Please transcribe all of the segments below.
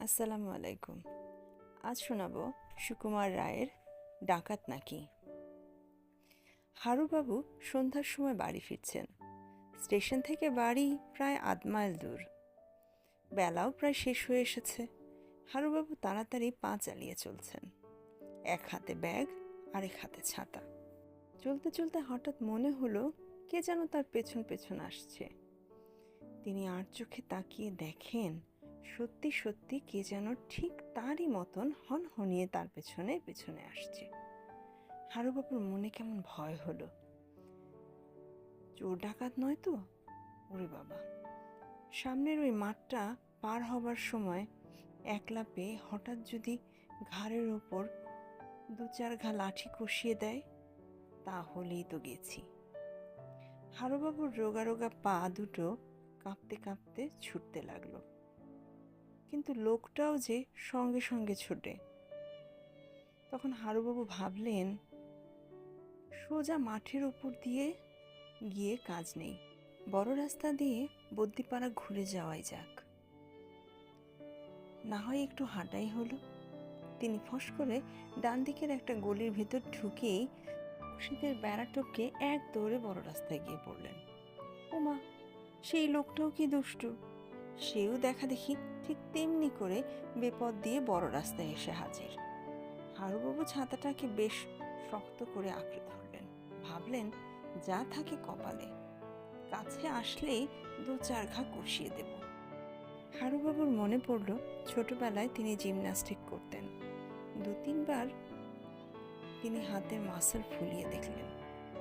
আসসালামু আলাইকুম। আজ শোনাব সুকুমার রায়ের ডাকাত নাকি। হারুবাবু সন্ধ্যার সময় বাড়ি ফিরছেন। স্টেশন থেকে বাড়ি প্রায় আধ মাইল দূর। বেলাও প্রায় শেষ হয়ে এসেছে। হারুবাবু তাড়াতাড়ি পা চালিয়ে চলছেন। এক হাতে ব্যাগ আর এক হাতে ছাতা। চলতে চলতে হঠাৎ মনে হলো কে যেন তার পেছন পেছন আসছে। তিনি আর চোখে তাকিয়ে দেখেন সত্যি সত্যি কে যেন ঠিক তারই মতন হন হনিয়ে তার পেছনে পেছনে আসছে। হারুবাবুর মনে কেমন ভয় হলো। চোর ডাকাত নয় তো? ওরে বাবা। সামনের ওই মাঠটা পার হবার সময় একলা পেয়ে হঠাৎ যদি ঘাড়ের ওপর দু চার ঘা লাঠি কষিয়ে দেয়, তাহলেই তো গেছি। হারুবাবুর রোগা রোগা পা দুটো কাঁপতে কাঁপতে ছুটতে লাগল। কিন্তু লোকটাও যে সঙ্গে সঙ্গে ছোটে। তখন হারুবাবু ভাবলেন, সোজা মাঠের উপর দিয়ে গিয়ে কাজ নেই, বড় রাস্তা দিয়ে বদ্যিপাড়া ঘুরে যাওয়াই যাক। না হয় একটু হাঁটাই হলো। তিনি ফস করে ডান দিকের একটা গলির ভেতর ঢুকেই শীতের বেড়াটপকে এক দৌড়ে বড় রাস্তায় গিয়ে পড়লেন। ওমা, সেই লোকটাও কি দুষ্টু? সেও দেখা দেখি ঠিক তেমনি করে বেপদ দিয়ে বড় রাস্তায় এসে হাজির। হারুবাবু ছাতাটাকে বেশ শক্ত করে আঁকড়ে ধরলেন। ভাবলেন, যা থাকে কপালে। কাছে আসলেই দু চার ঘা কষিয়ে দেব। হারুবাবুর মনে পড়ল, ছোটবেলায় তিনি জিমন্যাস্টিক করতেন। দু তিনবার তিনি হাতের মাসল ফুলিয়ে দেখলেন,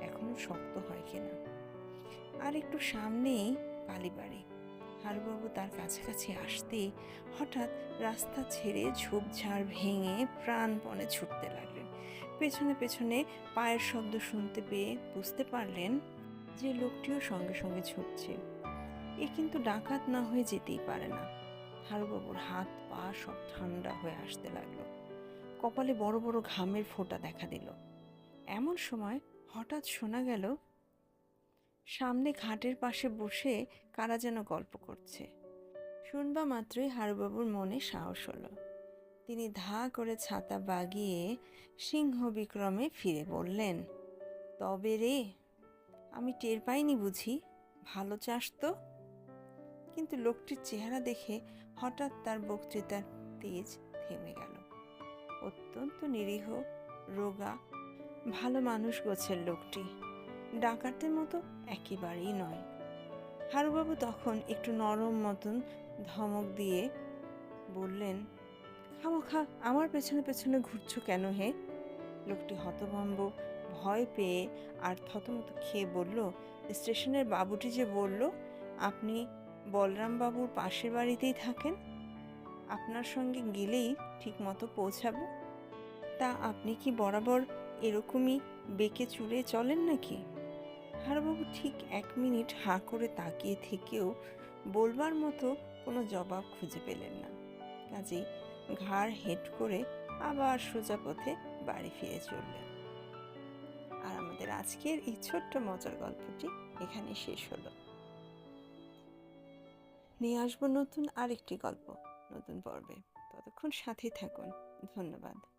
এখনও শক্ত হয় কিনা। আর একটু সামনেই কালীবাড়ি হারুবাবু তার কাছাকাছি আসতে হঠাৎ রাস্তা ছেড়ে ঝোপঝাড় ভেঙে প্রাণপণে ছুটতে লাগলেন। পেছনে পেছনে পায়ের শব্দ শুনতে পেয়ে বুঝতে পারলেন যে লোকটিও সঙ্গে সঙ্গে ছুটছে। এ কিন্তু ডাকাত না হয়ে যেতেই পারে না। হারুবাবুর হাত পা সব ঠান্ডা হয়ে আসতে লাগল। কপালে বড় বড় ঘামের ফোঁটা দেখা দিল। এমন সময় হঠাৎ শোনা গেল সামনে ঘাটের পাশে বসে কারা যেন গল্প করছে। শুনবা মাত্রই হারুবাবুর মনে সাহস হলো। তিনি ধা করে ছাতা বাগিয়ে সিংহ বিক্রমে ফিরে বললেন, তবে রে, আমি টের পাইনি বুঝি, ভালো চাষ তো? কিন্তু লোকটির চেহারা দেখে হঠাৎ তার বক্তৃতার তেজ থেমে গেল। অত্যন্ত নিরীহ, রোগা, ভালো মানুষ গোছের লোকটি। ডাকাতের মতো একেবারেই নয়। হারুবাবু তখন একটু নরম মতন ধমক দিয়ে বললেন, খামোখা, আমার পেছনে পেছনে ঘুরছো কেন হে? লোকটি হতভম্ব, ভয় পেয়ে আর থতমত খেয়ে বলল, স্টেশনের বাবুটি যে বলল, আপনি বলরাম বাবুর পাশের বাড়িতেই থাকেন? আপনার সঙ্গে গেলেই ঠিক মতো পৌঁছাবো? তা আপনি কি বরাবর এরকমই বেঁকে চুড়ে চলেন নাকি? হারবাবু ঠিক এক মিনিট হাঁ করে তাকিয়ে থেকেও বলবার মতো কোনো জবাব খুঁজে পেলেন না। কাজেই ঘাড় হেট করে আবার সোজা পথে বাড়ি ফিরে চললেন। আর আমাদের আজকের এই ছোট্ট মজার গল্পটি এখানে শেষ হলো। নিয়ে আসব নতুন আরেকটি গল্প নতুন পর্বে। ততক্ষণ সাথে থাকুন। ধন্যবাদ।